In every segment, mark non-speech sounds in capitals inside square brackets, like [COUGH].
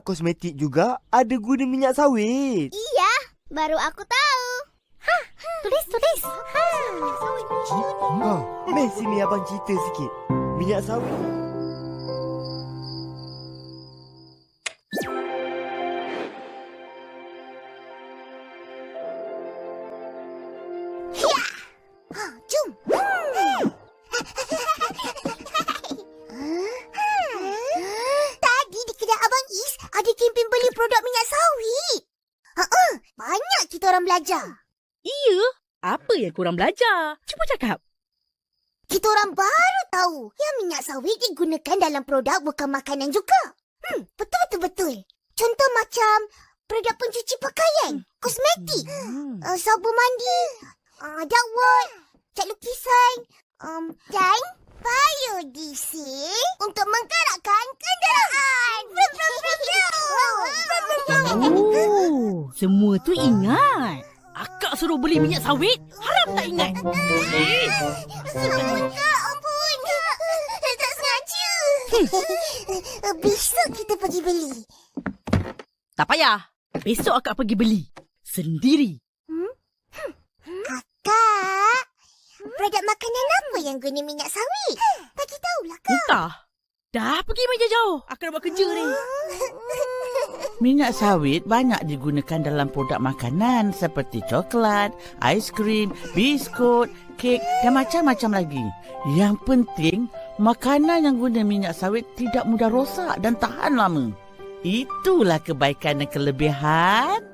kosmetik juga ada guna minyak sawit. Iya, baru aku tahu. Hah, tulis, tulis. Ha. Ha, meh sini abang cerita sikit. Minyak sawit. Jom. Kempen beli produk minyak sawit. Ha banyak kita orang belajar. Iya? Apa yang korang belajar? Cuba cakap. Kita orang baru tahu yang minyak sawit digunakan dalam produk bukan makanan juga. Hmm, betul-betul-betul. Contoh macam produk pencuci pakaian, kosmetik, Hmm. uh, sabun mandi, uh, dakwat, cat lukisan, um, dan biodiesel untuk menggerakkan kenderaan. Oh, semua tu ingat. Akak suruh beli minyak sawit, harap tak ingat. Eh, Ampun, Kak. Ampun. Kak. Tak sengaja. Besok kita pergi beli. tak payah. Besok akak pergi beli. Sendiri. Kak, produk makanan apa yang guna minyak sawit? Bagi tahulah, Kak. Entah. Dah pergi meja jauh. Akak nak buat kerja ni. [LAUGHS] Minyak sawit banyak digunakan dalam produk makanan seperti coklat, aiskrim, biskut, kek dan macam-macam lagi. Yang penting, makanan yang guna minyak sawit tidak mudah rosak dan tahan lama. Itulah kebaikan dan kelebihan.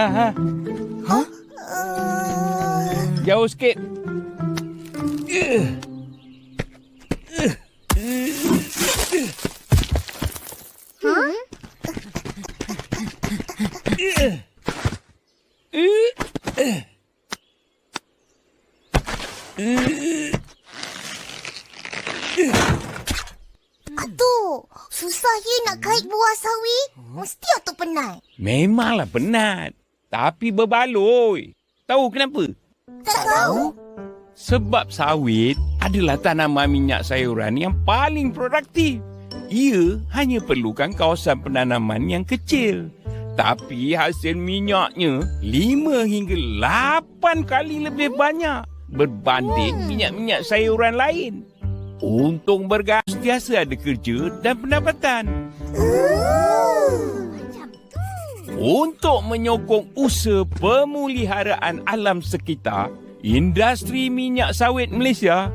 Ha? Ha, ha. Uh, Jauh sikit. Atuk, susah ye nak kait buah sawit. Mesti atuk penat. Memanglah penat. Tapi berbaloi. Tahu kenapa? Tak tahu? Sebab sawit adalah tanaman minyak sayuran yang paling produktif. Ia hanya perlukan kawasan penanaman yang kecil. Tapi hasil minyaknya 5 hingga 8 kali lebih banyak berbanding minyak-minyak sayuran lain. Untung bergas sentiasa ada kerja dan pendapatan. Untuk menyokong usaha pemuliharaan alam sekitar, industri minyak sawit Malaysia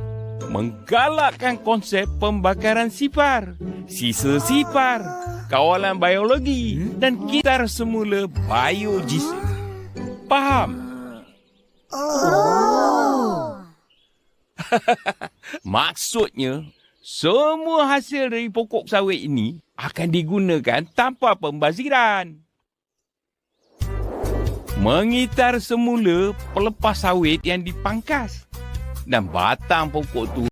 menggalakkan konsep pembakaran sipar, sisa sipar, kawalan biologi dan kitar semula biodiesel. Faham? [LAUGHS] Maksudnya, semua hasil dari pokok sawit ini akan digunakan tanpa pembaziran. Mengitar semula pelepas sawit yang dipangkas dan batang pokok tu